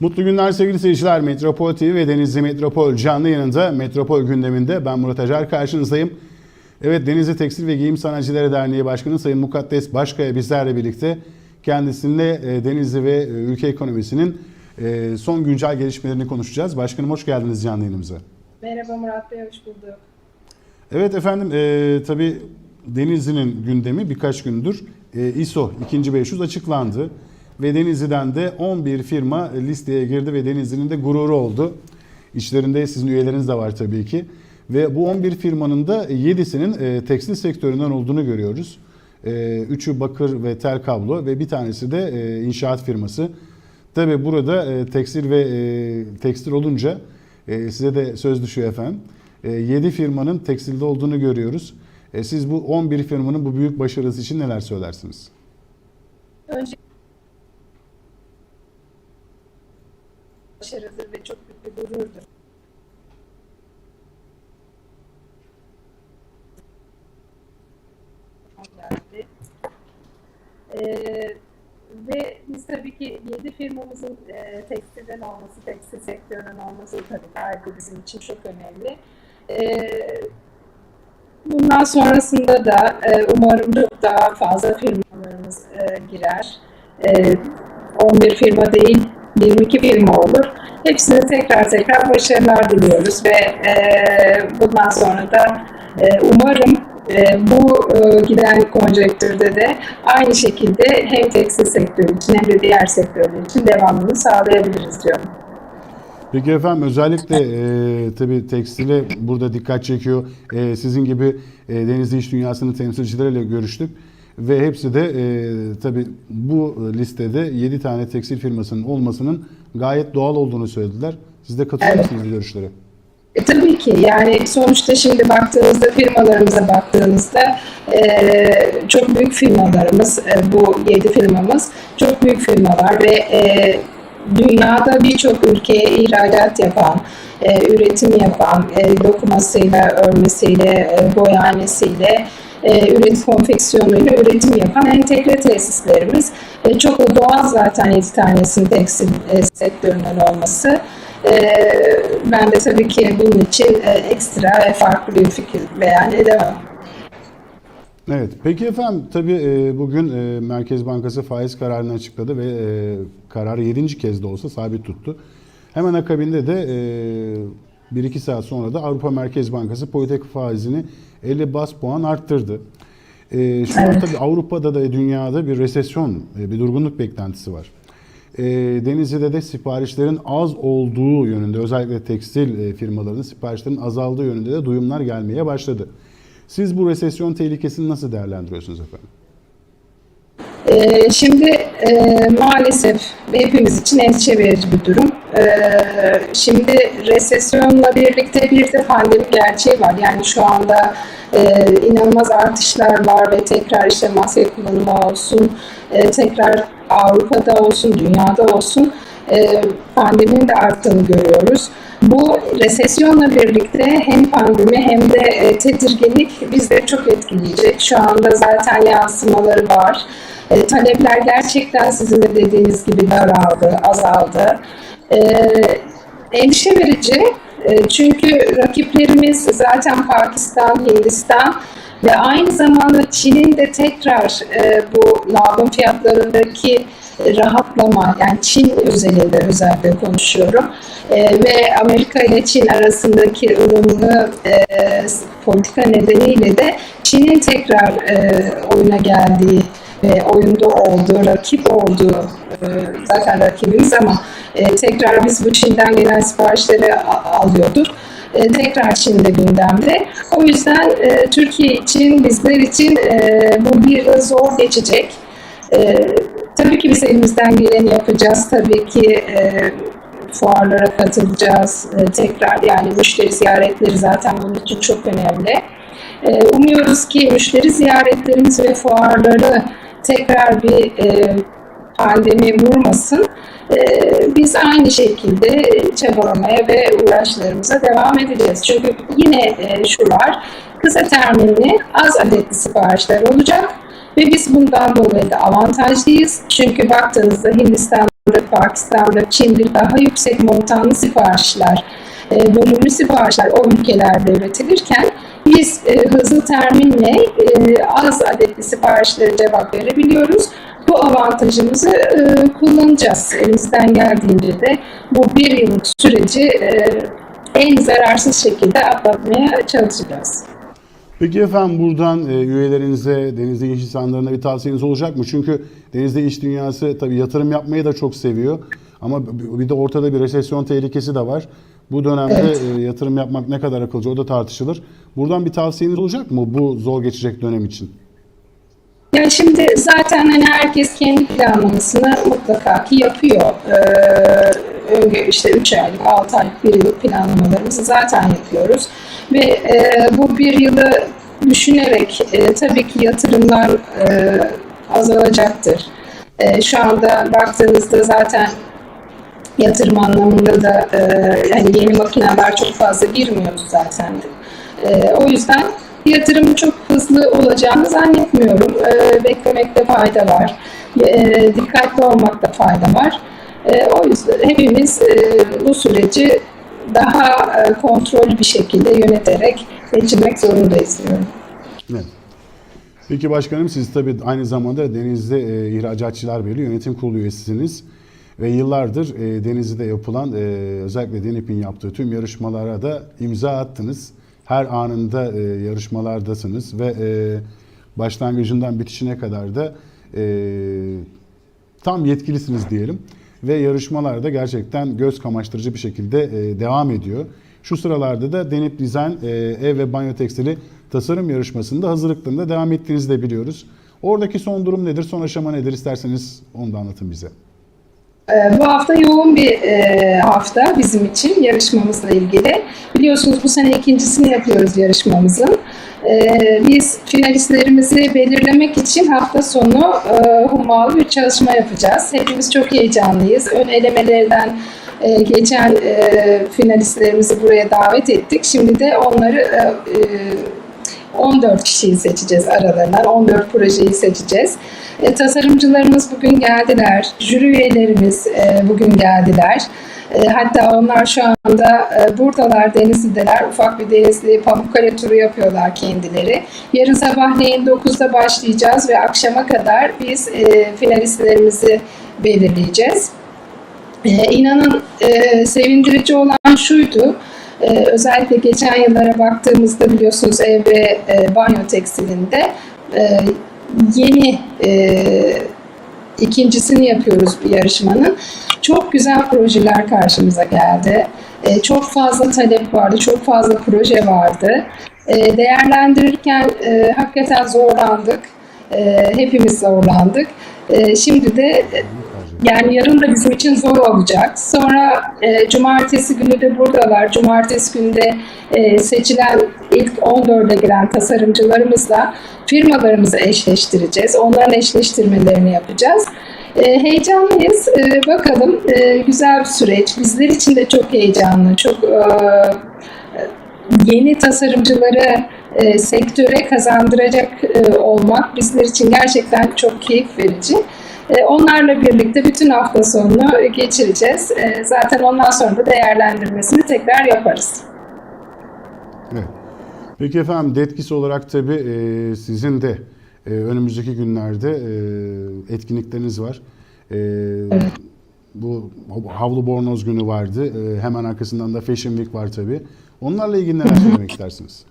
Mutlu günler sevgili seyirciler. Metropol TV ve Denizli Metropol canlı yayınında Metropol gündeminde ben Murat Acar karşınızdayım. Evet Denizli Tekstil ve Giyim Sanatçıları Derneği Başkanı Sayın Mukaddes Başkaya bizlerle birlikte kendisiyle e, Denizli ve e, ülke ekonomisinin e, son güncel gelişmelerini konuşacağız. Başkanım hoş geldiniz canlı yayınımıza. Merhaba Murat Bey, hoş bulduk. Evet efendim e, tabii Denizli'nin gündemi birkaç gündür e, ISO 2500 açıklandı. Ve Denizli'den de 11 firma listeye girdi ve Denizli'nin de gururu oldu. İçlerinde sizin üyeleriniz de var tabii ki. Ve bu 11 firmanın da 7'sinin e, tekstil sektöründen olduğunu görüyoruz. E, üçü bakır ve tel kablo ve bir tanesi de e, inşaat firması. Tabii burada tekstil ve tekstil olunca size de söz düşüyor efendim. 7 firmanın tekstilde olduğunu görüyoruz. Siz bu 11 firmanın bu büyük başarısı için neler söylersiniz? Önce başarıdır ve çok büyük bir gururdur. Geldi. Ee, ve biz tabii ki 7 firmamızın e, tekstilden olması, tekstil sektöründen olması tabii gayet bizim için çok önemli. Ee, Bundan sonrasında da e, umarım çok daha fazla firmalarımız e, girer. E, 11 firma değil, 22 firma olur. Hepsine tekrar tekrar başarılar diliyoruz ve e, bundan sonra da e, umarım e, bu e, giden konjonktürde de aynı şekilde hem tekstil sektörü için hem de diğer sektörler için devamını sağlayabiliriz diyorum. Peki efendim özellikle e, tabii tekstile burada dikkat çekiyor. E, sizin gibi e, Denizli İş Dünyası'nın temsilcileriyle görüştük. Ve hepsi de e, tabii bu listede 7 tane tekstil firmasının olmasının gayet doğal olduğunu söylediler. Siz de katılıyor Evet. musunuz bu görüşlere? E, tabii ki yani sonuçta şimdi baktığınızda firmalarımıza baktığınızda e, çok büyük firmalarımız e, bu yedi firmamız çok büyük firmalar ve e, dünyada birçok ülkeye ihracat yapan, e, üretim yapan, e, dokumasıyla, örmesiyle, e, boyanesiyle, e, üretim konfeksiyonuyla üretim yapan entegre tesislerimiz. E, çok da doğal zaten 7 tanesinin tekstil e, sektöründen olması. Ee, ben de tabii ki bunun için e, ekstra ve farklı bir fikir beyan edemem. Evet. Peki efendim tabii e, bugün e, Merkez Bankası faiz kararını açıkladı ve e, kararı 7. kez de olsa sabit tuttu. Hemen akabinde de e, 1-2 saat sonra da Avrupa Merkez Bankası politika faizini 50 bas puan arttırdı. E, şu an tabii Avrupa'da da dünyada bir resesyon, e, bir durgunluk beklentisi var. E, Denizli'de de siparişlerin az olduğu yönünde özellikle tekstil e, firmalarının siparişlerin azaldığı yönünde de duyumlar gelmeye başladı. Siz bu resesyon tehlikesini nasıl değerlendiriyorsunuz efendim? Ee, şimdi e, maalesef hepimiz için endişe verici bir durum. Ee, şimdi resesyonla birlikte bir de pandemi gerçeği var. Yani şu anda e, inanılmaz artışlar var ve tekrar işte maske kullanımı olsun, e, tekrar Avrupa'da olsun, dünyada olsun e, pandeminin de arttığını görüyoruz. Bu resesyonla birlikte hem pandemi hem de e, tedirginlik bizleri çok etkileyecek. Şu anda zaten yansımaları var. E, talepler gerçekten sizin de dediğiniz gibi daraldı, azaldı. E, endişe verici e, çünkü rakiplerimiz zaten Pakistan, Hindistan ve aynı zamanda Çin'in de tekrar e, bu lavın fiyatlarındaki rahatlama, yani Çin özelinde özellikle konuşuyorum E, ve Amerika ile Çin arasındaki ılımlı e, politika nedeniyle de Çin'in tekrar e, oyuna geldiği ve oyunda olduğu, rakip olduğu e, zaten rakibimiz ama e, tekrar biz bu Çin'den gelen siparişleri alıyorduk. E, tekrar Çin'de gündemde. O yüzden e, Türkiye için, bizler için e, bu bir zor geçecek. E, tabii ki biz elimizden geleni yapacağız. Tabii ki e, fuarlara katılacağız. E, tekrar yani müşteri ziyaretleri zaten bunun için çok önemli. E, umuyoruz ki müşteri ziyaretlerimiz ve fuarları tekrar bir e, pandemi vurmasın. E, biz aynı şekilde çabalamaya ve uğraşlarımıza devam edeceğiz. Çünkü yine e, şu var, kısa terminli az adetli siparişler olacak. Ve biz bundan dolayı da avantajlıyız. Çünkü baktığınızda Hindistan'da, Pakistan'da, Çin'de daha yüksek montanlı siparişler, e, bölümlü siparişler o ülkelerde üretilirken biz e, hızlı terminle e, az adetli siparişlere cevap verebiliyoruz. Bu avantajımızı e, kullanacağız. Elimizden geldiğince de bu bir yıllık süreci e, en zararsız şekilde atlatmaya çalışacağız. Peki efendim buradan e, üyelerinize, denizde iş insanlarına bir tavsiyeniz olacak mı? Çünkü denizde iş dünyası tabii yatırım yapmayı da çok seviyor. Ama bir de ortada bir resesyon tehlikesi de var. Bu dönemde Evet. e, yatırım yapmak ne kadar akılcı o da tartışılır. Buradan bir tavsiyeniz olacak mı bu zor geçecek dönem için? Yani şimdi zaten hani herkes kendi planlamasını mutlaka ki yapıyor. Ee, işte 3 aylık, 6 aylık, 1 yıllık planlamalarımızı zaten yapıyoruz. Ve e, bu bir yılı düşünerek e, tabii ki yatırımlar e, azalacaktır. E, şu anda baktığınızda zaten yatırım anlamında da e, yani yeni makineler çok fazla girmiyoruz zaten. E, o yüzden yatırım çok hızlı olacağını zannetmiyorum. E, beklemekte fayda var. E, dikkatli olmakta fayda var. E, o yüzden hepimiz e, bu süreci daha e, kontrollü bir şekilde yöneterek geçirmek zorundayız diyorum. Evet. Peki başkanım siz tabii aynı zamanda Denizli e, İhracatçılar Birliği Yönetim Kurulu üyesisiniz. Ve yıllardır e, Denizli'de yapılan e, özellikle DENİP'in yaptığı tüm yarışmalara da imza attınız. Her anında e, yarışmalardasınız ve e, başlangıcından bitişine kadar da e, tam yetkilisiniz diyelim. Ve yarışmalarda gerçekten göz kamaştırıcı bir şekilde e, devam ediyor. Şu sıralarda da Denip Design e, ev ve banyo tekstili tasarım yarışmasında hazırlıklarında devam ettiğinizi de biliyoruz. Oradaki son durum nedir, son aşama nedir isterseniz onu da anlatın bize. Ee, Bu hafta yoğun bir e, hafta bizim için yarışmamızla ilgili. Biliyorsunuz bu sene ikincisini yapıyoruz yarışmamızın. Ee, Biz finalistlerimizi belirlemek için hafta sonu e, hummalı bir çalışma yapacağız. Hepimiz çok heyecanlıyız. Ön elemelerden e, geçen finalistlerimizi buraya davet ettik. Şimdi de onları 14 kişiyi seçeceğiz aralarından. 14 projeyi seçeceğiz. E, tasarımcılarımız bugün geldiler. Jüri üyelerimiz e, bugün geldiler. E, hatta onlar şu anda e, buradalar, Denizli'deler. Ufak bir Denizli Pamukkale turu yapıyorlar kendileri. Yarın sabahleyin 9'da başlayacağız ve akşama kadar biz e, finalistlerimizi belirleyeceğiz. E, inanın e, sevindirici olan şuydu. Ee, özellikle geçen yıllara baktığımızda biliyorsunuz ev ve e, banyo tekstilinde e, yeni e, ikincisini yapıyoruz bir yarışmanın. Çok güzel projeler karşımıza geldi. E, çok fazla talep vardı, çok fazla proje vardı. E, değerlendirirken e, hakikaten zorlandık. E, hepimiz zorlandık. E, şimdi de e, yani yarın da bizim için zor olacak. Sonra e, cumartesi günü de buradalar. Cumartesi günde e, seçilen ilk 14'e giren tasarımcılarımızla firmalarımızı eşleştireceğiz. Onların eşleştirmelerini yapacağız. E, heyecanlıyız. E, bakalım e, güzel bir süreç. Bizler için de çok heyecanlı. Çok e, yeni tasarımcıları e, sektöre kazandıracak e, olmak bizler için gerçekten çok keyif verici. E, Onlarla birlikte bütün hafta sonunu geçireceğiz. E, Zaten ondan sonra da değerlendirmesini tekrar yaparız. Evet. Peki efendim detkisi olarak tabii e, sizin de önümüzdeki günlerde etkinlikleriniz var. E, Bu havlu bornoz günü vardı. Hemen arkasından da Fashion Week var tabii. Onlarla ilgili neler söylemek istersiniz?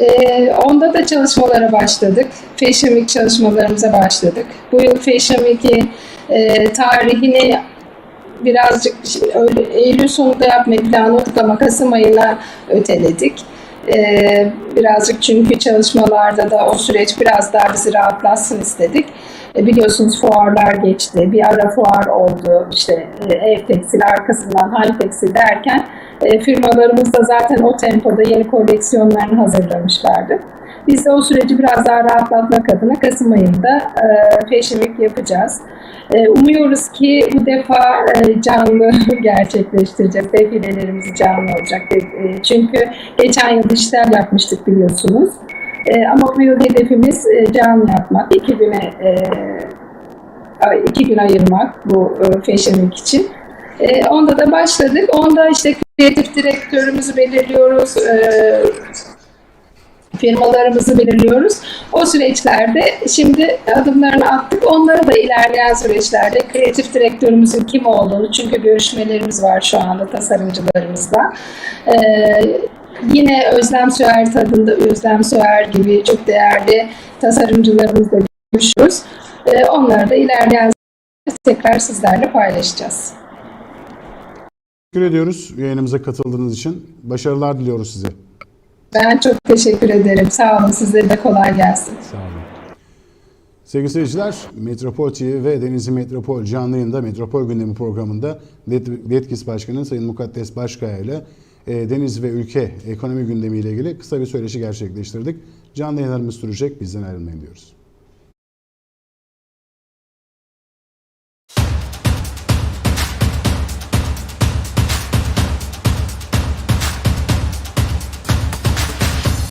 E, Onda da çalışmalara başladık. Fashion Week çalışmalarımıza başladık. Bu yıl Fashion Week'i e, tarihini birazcık öyle Eylül sonunda yapmayı planladık ama Kasım ayına öteledik. Ee, birazcık çünkü çalışmalarda da o süreç biraz daha bizi rahatlatsın istedik. E, biliyorsunuz fuarlar geçti. Bir ara fuar oldu. İşte e, ev tekstil arkasından hal tekstil derken e, firmalarımız da zaten o tempoda yeni koleksiyonlarını hazırlamışlardı. Biz de o süreci biraz daha rahatlatmak adına Kasım ayında e, Fashion yapacağız. E, umuyoruz ki bu defa e, canlı gerçekleştireceğiz. Defilelerimiz canlı olacak. E, çünkü geçen yıl dijital yapmıştık biliyorsunuz. E, ama bu yıl hedefimiz e, canlı yapmak, iki güne e, iki gün ayırmak bu e, Fashion için. E, onda da başladık. Onda işte kreatif direktörümüzü belirliyoruz. E, firmalarımızı belirliyoruz. O süreçlerde şimdi adımlarını attık. Onları da ilerleyen süreçlerde kreatif direktörümüzün kim olduğunu çünkü görüşmelerimiz var şu anda tasarımcılarımızla. Ee, yine Özlem Süer tadında Özlem Süer gibi çok değerli tasarımcılarımızla görüşüyoruz. Ee, onları da ilerleyen tekrar sizlerle paylaşacağız. Teşekkür ediyoruz yayınımıza katıldığınız için. Başarılar diliyoruz size. Ben çok teşekkür ederim. Sağ olun. Size de kolay gelsin. Sağ olun. Sevgili seyirciler, Metropol TV ve Denizli Metropol canlı yayında Metropol Gündemi programında Detkis Başkanı Sayın Mukaddes Başkaya ile e, deniz ve ülke ekonomi gündemi ile ilgili kısa bir söyleşi gerçekleştirdik. Canlı yayınlarımız sürecek, bizden ayrılmayın diyoruz.